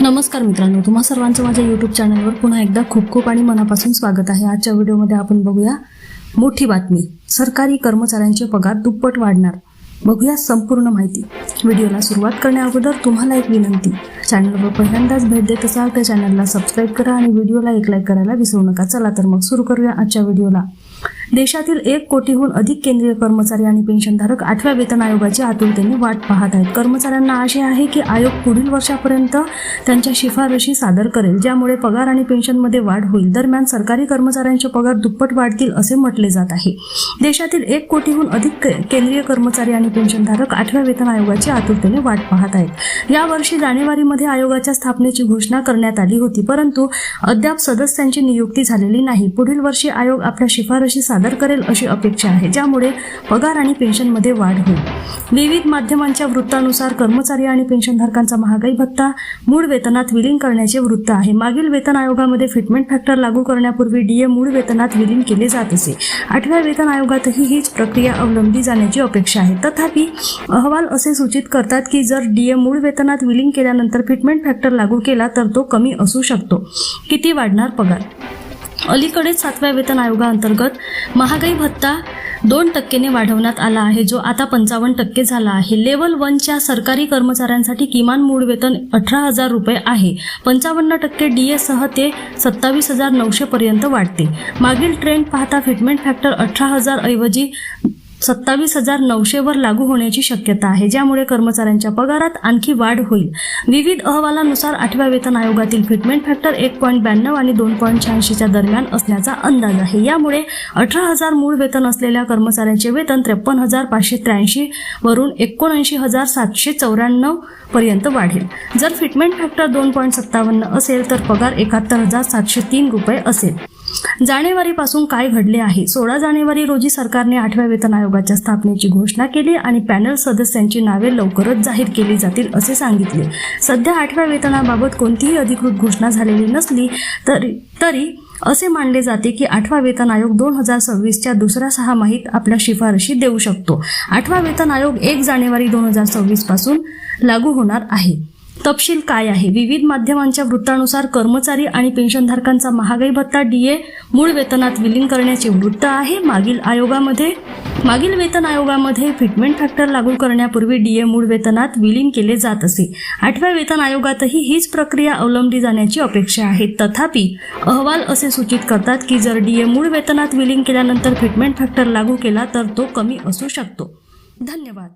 नमस्कार मित्रांनो तुम्हा सर्वांचं माझ्या यूट्यूब चॅनलवर पुन्हा एकदा खूप खूप आणि मनापासून स्वागत आहे. आजच्या व्हिडिओमध्ये आपण बघूया मोठी बातमी. सरकारी कर्मचाऱ्यांचे पगार दुप्पट वाढणार. बघूया संपूर्ण माहिती. व्हिडिओला सुरुवात करण्याअगोदर तुम्हाला एक विनंती. चॅनलवर पहिल्यांदाच भेट देत असाल तर चॅनलला सबस्क्राईब करा आणि व्हिडिओला एक लाईक करायला विसरू नका. चला तर मग सुरू करूया आजच्या व्हिडिओला देशातील एक कोटीहून अधिक केंद्रीय कर्मचारी आणि पेन्शनधारक आठव्या वेतन आयोगाची आतुरतेने वाट पाहत आहेत. कर्मचाऱ्यांना आशा आहे की आयोग पुढील वर्षापर्यंत त्यांच्या शिफारशी सादर करेल ज्यामुळे पगार आणि पेन्शनमध्ये वाढ होईल. दरम्यान सरकारी कर्मचाऱ्यांचे पगार दुप्पट वाढतील असे म्हटले जात आहे. देशातील एक कोटीहून अधिक केंद्रीय कर्मचारी आणि पेन्शनधारक आठव्या वेतन आयोगाची आतुरतेने वाट पाहत आहेत. यावर्षी जानेवारीमध्ये आयोगाच्या स्थापनेची घोषणा करण्यात आली होती परंतु अद्याप सदस्यांची नियुक्ती झालेली नाही. पुढील वर्षी आयोग आपल्या शिफारशी सादर सादर करेल अशी अपेक्षा आहे ज्यामुळे पगार आणि पेन्शनमध्ये वाढ होईल. विविध माध्यमांच्या वृत्तानुसार कर्मचारी आणि पेन्शनधारकांचा महागाई भत्ता मूळ वेतनात विलीन करण्याचे वृत्त आहे. मागील वेतन आयोगामध्ये फिटमेंट फॅक्टर लागू करण्यापूर्वी डीए मूळ वेतनात विलीन केले जात असे. आठव्या वेतन आयोगातही हीच प्रक्रिया अवलंबली जाण्याची अपेक्षा आहे. तथापि अहवाल असे सूचित करतात की जर डीए मूळ वेतनात विलीन केल्यानंतर फिटमेंट फॅक्टर लागू केला तर तो कमी असू शकतो. किती वाढणार पगार? अलीकडेच सातव्या वेतन आयोगाअंतर्गत महागाई भत्ता दोन टक्केने वाढवण्यात आला आहे जो आता पंचावन्न टक्के झाला आहे. लेवल वनच्या सरकारी कर्मचाऱ्यांसाठी किमान मूळ वेतन अठरा हजार रुपये आहे. पंचावन्न टक्के डी एसह ते सत्तावीस हजार नऊशे पर्यंत वाढते. मागील ट्रेंड पाहता फिटमेंट फॅक्टर अठरा हजार ऐवजी सत्तावीस हजार नऊशेवर लागू होण्याची शक्यता आहे ज्यामुळे कर्मचाऱ्यांच्या पगारात आणखी वाढ होईल. विविध अहवालानुसार आठव्या वेतन आयोगातील फिटमेंट फॅक्टर एक पॉईंट ब्याण्णव आणि दोन पॉईंट शहाऐंशीच्या दरम्यान असण्याचा अंदाज आहे. यामुळे अठरा हजार मूळ वेतन असलेल्या कर्मचाऱ्यांचे वेतन त्रेपन्न हजार पाचशे त्र्याऐंशी वरून एकोणऐंशी हजार सातशे चौऱ्याण्णव पर्यंत वाढेल. जर फिटमेंट फॅक्टर दोन पॉईंट सत्तावन्न असेल तर पगार एकाहत्तर हजार सातशे तीन रुपये असेल. जानेवारीपासून काय घडले आहे? सोळा जानेवारी रोजी सरकारने आठव्या वेतन आयोग आयोगाच्या स्थापनेची घोषणा केली आणि पॅनल सदस्यांची नावे लवकरच जाहीर केली जातील असे सांगितले. सध्या आठव्या वेतनाबाबत कोणतीही अधिकृत घोषणा झालेली नसली तरी तरी असे मानले जाते की आठवा वेतन आयोग दोन हजार सव्वीसच्या दुसऱ्या सहामाहीत आपल्या शिफारशी देऊ शकतो. आठवा वेतन आयोग एक जानेवारी दोन हजार सव्वीसपासून लागू होणार आहे. तपशील काय आहे? विविध माध्यमांच्या वृत्तानुसार कर्मचारी आणि पेन्शनधारकांचा महागाई भत्ता डीए मूळ वेतनात विलीन करण्याचे वृत्त आहे. मागील आयोगामध्ये मागील वेतन आयोगामध्ये फिटमेंट फॅक्टर लागू करण्यापूर्वी डीए मूळ वेतनात विलीन केले जात असे. आठव्या वेतन आयोगातही हीच प्रक्रिया अवलंबली जाण्याची अपेक्षा आहे. तथापि अहवाल असे सूचित करतात की जर डीए मूळ वेतनात विलीन केल्यानंतर फिटमेंट फॅक्टर लागू केला तर तो कमी असू शकतो. धन्यवाद.